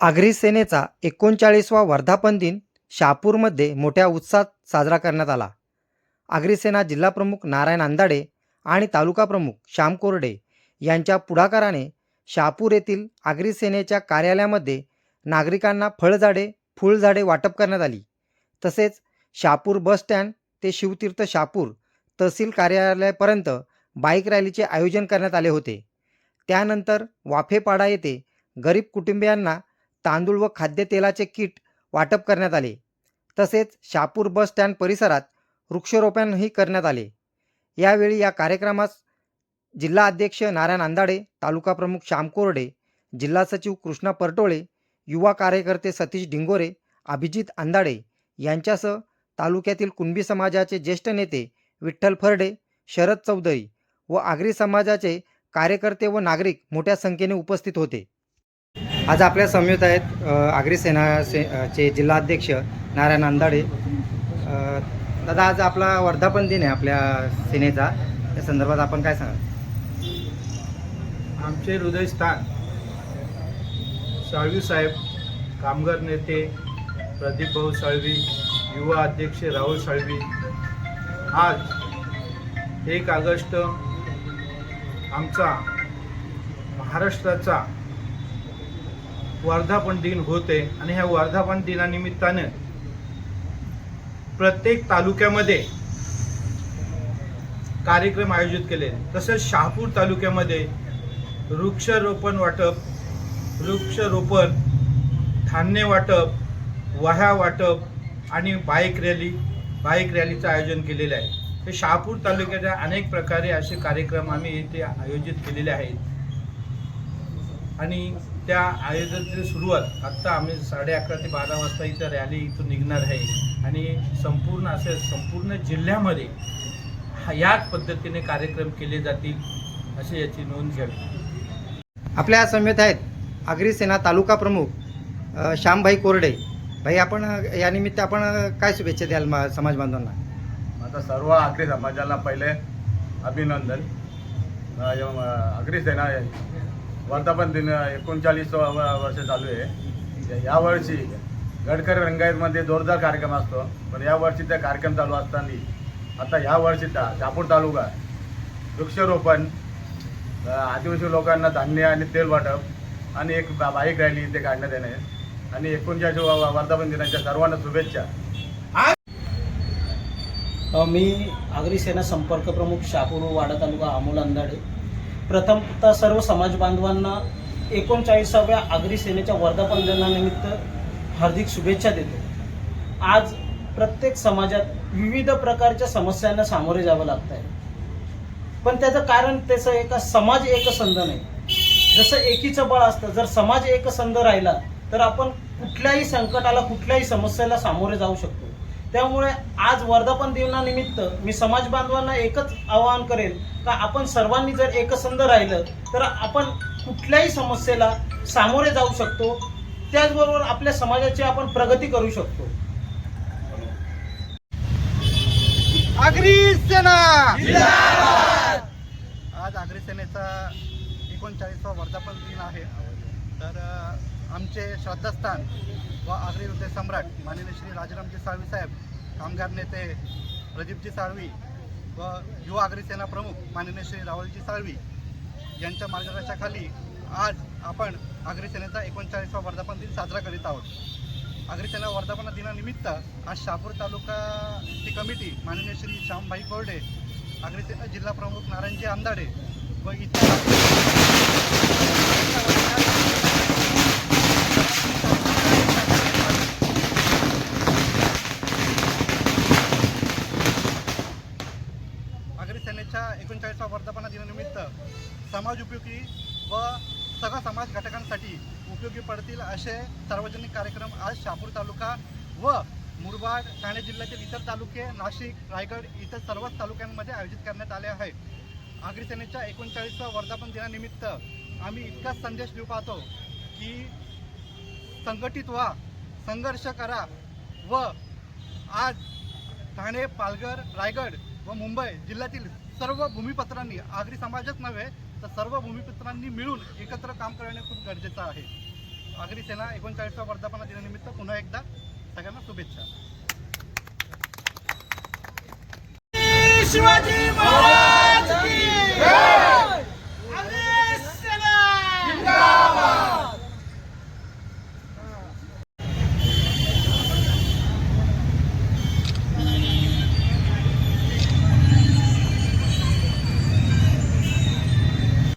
आगरी सेनेचा एकोणचाळीसवा वर्धापन दिन शहापूरमध्ये मोठ्या उत्साहात साजरा करण्यात आला. आगरी सेना जिल्हाप्रमुख नारायण आंदाडे आणि तालुका प्रमुख श्याम कोरडे यांच्या पुढाकाराने शहापूर येथील आगरी सेनेच्या कार्यालयामध्ये नागरिकांना फळझाडे फुलझाडे वाटप करण्यात आली. तसेच शहापूर बसस्टँड ते शिवतीर्थ शहापूर तहसील कार्यालयापर्यंत बाईक रॅलीचे आयोजन करण्यात आले होते. त्यानंतर वाफेपाडा येथे गरीब कुटुंबियांना तांदूळ व खाद्यतेलाचे किट वाटप करण्यात आले. तसेच शापूर बस स्टँड परिसरात वृक्षारोपणही करण्यात आले. यावेळी या कार्यक्रमास जिल्हा अध्यक्ष नारायण आंदाडे तालुका प्रमुख श्याम कोरडे जिल्हा सचिव कृष्णा परटोळे युवा कार्यकर्ते सतीश डिंगोरे अभिजित आंदाडे यांच्यासह तालुक्यातील कुणबी समाजाचे ज्येष्ठ नेते विठ्ठल फरडे शरद चौधरी व आगरी समाजाचे कार्यकर्ते व नागरिक मोठ्या संख्येने उपस्थित होते. आज आपल्या समवेत आहेत आगरी सेना से चे जिल्हाध्यक्ष नारायण आंदाडे दादा आज आपला वर्धापन दिन आहे आपल्या सेनेचा. त्या संदर्भात आपण काय सांगाल? आमचे हृदयस्थान साळवी साहेब कामगार नेते प्रदीप भाऊ साळवी युवा अध्यक्ष राहुल साळवी आज एक ऑगस्ट आमचा महाराष्ट्राचा वर्धापन दिन होते आणि ह्या वर्धापन दिनानिमित्तानं प्रत्येक तालुक्यामध्ये कार्यक्रम आयोजित केले. तसेच शहापूर तालुक्यामध्ये वृक्षारोपण वाटप वृक्षारोपण धान्य वाटप वह्या वाटप आणि बाईक रॅली बाईक रॅलीचं आयोजन केलेलं आहे. हे शहापूर तालुक्याच्या अनेक प्रकारे असे कार्यक्रम आम्ही इथे आयोजित केलेले आहेत. आणि त्या आयोजनाची सुरुवात आत्ता आम्ही साडे अकरा ते बारा वाजता इथं रॅली इथून निघणार आहे. आणि संपूर्ण असे संपूर्ण जिल्ह्यामध्ये याच पद्धतीने कार्यक्रम केले जातील असे याची नोंद घ्यावी. आपल्या समवेत आहेत आगरी सेना तालुका प्रमुख श्यामभाई कोरडे. भाई आपण यानिमित्त आपण काय शुभेच्छा द्याल मा- समाज बांधवांना? आता सर्व आगरी समाजाला पहिले अभिनंदन. अ, य- अ, आगरी सेना वर्धापन दिन एकोणचाळीस वर्ष चालू आहे. यावर्षी गडकरी रंगायतमध्ये जोरदार कार्यक्रम असतो. पण यावर्षी त्या कार्यक्रम चालू असताना आता ह्या वर्षी ता- शहापूर तालुका वृक्षारोपण आदिवासी लोकांना धान्य आणि तेल वाटप आणि एक बा- बाईक रॅली इथे काढण्यात येणे आणि एकोणचाळीस वर्धापन दिनाच्या सर्वांना शुभेच्छा. मी आगरी सेना संपर्क प्रमुख शापूर वाडा तालुका अमोल अंदाडे प्रथमतः सर्व समाज बांधवांना एकोणचाळीसाव्या आगरी सेनेच्या वर्धापन दिनानिमित्त हार्दिक शुभेच्छा देतो. आज प्रत्येक समाजात विविध प्रकारच्या समस्यांना सामोरे जावं लागत आहे पण त्याचं कारण त्याचं एका समाज एकसंध नाही. जसं एकीचं बळ असतं जर समाज एकसंध राहिला तर आपण कुठल्याही संकटाला कुठल्याही समस्येला सामोरे जाऊ शकतो. त्यामुळे आज वर्धापन दिनानिमित्त मी समाज बांधवांना एकच आवाहन करेल का आपण सर्वांनी जर एकसंध राहिलं तर आपण कुठल्याही समस्येला सामोरे जाऊ शकतो. त्याचबरोबर आपल्या समाजाची आपण प्रगती करू शकतो. आगरी सेना! आज आगरी सेनेचा एकोणचाळीसवा वर्धापन दिन आहे. तर आमचे श्रद्धास्थान व आगरी हृदय सम्राट माननीय श्री राजारामजी साळवी साहेब कामगार नेते प्रदीपजी साळवी व युवा आगरी सेना प्रमुख माननीय श्री राहुलजी साळवी यांच्या मार्गदर्शनाखाली आज आपण आगरी सेनेचा एकोणचाळीसवा वर्धापन दिन साजरा करीत आहोत. आगरी सेना वर्धापन दिनानिमित्त आज शहापूर तालुकाची कमिटी माननीय श्री श्यामभाई कोरडे आगरी सेना जिल्हा प्रमुख नारायणजी आंदाडे व इतर आगरी सेनेच्या एकोणचाळीसव्या वर्धापना दिनानिमित्त समाज उपयोगी व सगळ्या समाज घटकांसाठी उपयोगी पडतील असे सार्वजनिक कार्यक्रम आज शहापूर तालुका व मुरबाड ठाणे जिल्ह्यातील इतर तालुके नाशिक रायगड इतर सर्वच तालुक्यांमध्ये आयोजित करण्यात आले आहे आगरी सेनेच्या एकोणचाळीसव्या वर्धापन दिनानिमित्त आम्ही इतकाच संदेश देऊ पाहतो की संघटित व्हा संघर्ष करा व आज ठाणे पालघर रायगड व मुंबई जिल्ह्यातील सर्व भूमिपत्रांनी आगरी समाजच नव्हे तर सर्व भूमिपुत्रांनी मिळून एकत्र काम करणे खूप गरजेचं आहे. आगरी सेना एकोणचाळीसव्या वर्धापना दिनानिमित्त पुन्हा एकदा सगळ्यांना शुभेच्छा. शिवाजी!